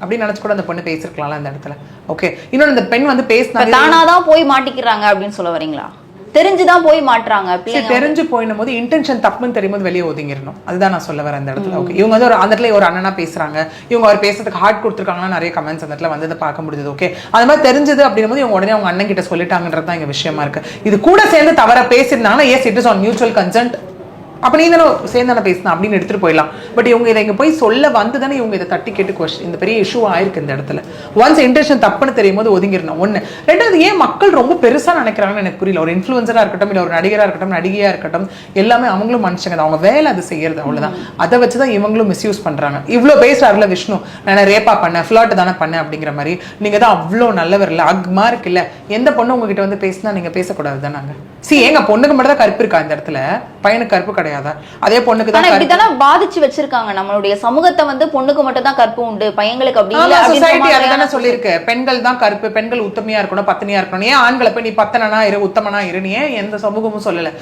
அப்படின்னு நினைச்சு கூட அந்த பொண்ணு பேசிருக்கலாம்ல அந்த இடத்துல. ஓகே இன்னொன்று அந்த பெண் வந்து பேசினா தானாதான் போய் மாட்டிக்கிறாங்க அப்படின்னு சொல்ல வரீங்களா? தெரிஞ்சுதான் போய் மாட்டுறாங்க தெரிஞ்சு போயிடும் போது இன்டென்ஷன் தப்புன்னு தெரியும் போது வெளியே ஒதுங்கிடணும். அதுதான் நான் சொல்ல வரேன் அந்த இடத்துல. ஓகே இவங்க வந்து ஒரு அந்த இடத்துல ஒரு அண்ணனா பேசுறாங்க. இவங்க அவர் பேசுறதுக்கு ஹார்ட் கொடுத்துருக்காங்கன்னா நிறைய கமெண்ட்ஸ் அந்த இடத்துல வந்ததை பார்க்க முடியுது ஓகே அது மாதிரி தெரிஞ்சது அப்படின்னும் போது இவங்க உடனே அவங்க அண்ணன் கிட்ட சொல்லிட்டாங்கன்றது தான் இங்க விஷயமா இருக்கு. இது கூட சேர்ந்து தவற பேசியிருந்தாங்கன்னா yes it is on mutual consent அப்போ நீ தானே சேர்ந்து தானே பேசினா அப்படின்னு எடுத்துகிட்டு போயிடலாம். பட் இவங்க இதை இங்கே போய் சொல்ல வந்து தானே இவங்க இதை தட்டி கேட்டு கொஸ்டின் இந்த பெரிய இஷ்யூ ஆயிருக்கு இந்த இடத்துல. ஒன்ஸ் இன்டென்ஷன் தப்புன்னு தெரியும் போது ஒதுங்கிடணும். ஒன்று ரெண்டாவது ஏன் மக்கள் ரொம்ப பெருசாக நினைக்கிறாங்கன்னு எனக்கு புரியல. ஒரு இன்ஃபுளுசரா இருக்கட்டும் இல்லை ஒரு நடிகராக இருக்கட்டும் நடிகையாக இருக்கட்டும் எல்லாமே அவங்களும் மனுஷங்க தான். அவங்க வேலை அது செய்யறது அவ்வளோதான் அதை வச்சு தான் இவங்களும் மிஸ்யூஸ் பண்றாங்க. இவ்வளோ பேசுறாருல விஷ்ணு. நான் ரேப்பா பண்ணேன் ஃபிளாட் தானே பண்ணேன் அப்படிங்கிற மாதிரி. நீங்க தான் அவ்வளோ நல்லவர் இல்லை அக்மா இருக்குல்ல எந்த பொண்ணு உங்ககிட்ட வந்து பேசினா நீங்க பேசக்கூடாது தான் நாங்க சி எங்கள் பொண்ணுக்கு மட்டும் தான் கருப்பு இருக்கா இந்த இடத்துல? பையனுக்கு கருப்பு கிடையாதா? அதே பொண்ணுக்கு தான் இப்படி தானே பாதிச்சு வச்சிருக்காங்க. நம்மளுடைய சமூகத்தை வந்து பொண்ணுக்கு மட்டும் தான் கற்பு உண்டு. பையங்களுக்கு அப்படி சொசைட்டி அதுதானே சொல்லியிருக்கு. பெண்கள் தான் கருப்பு பெண்கள் உத்தமையா இருக்கணும் பத்தினியா இருக்கணும். ஏன் ஆண்களை போய் நீ பத்தனா இரு உத்தமனா இரு? நீ ஏன் எந்த சமூகமும் சொல்லல?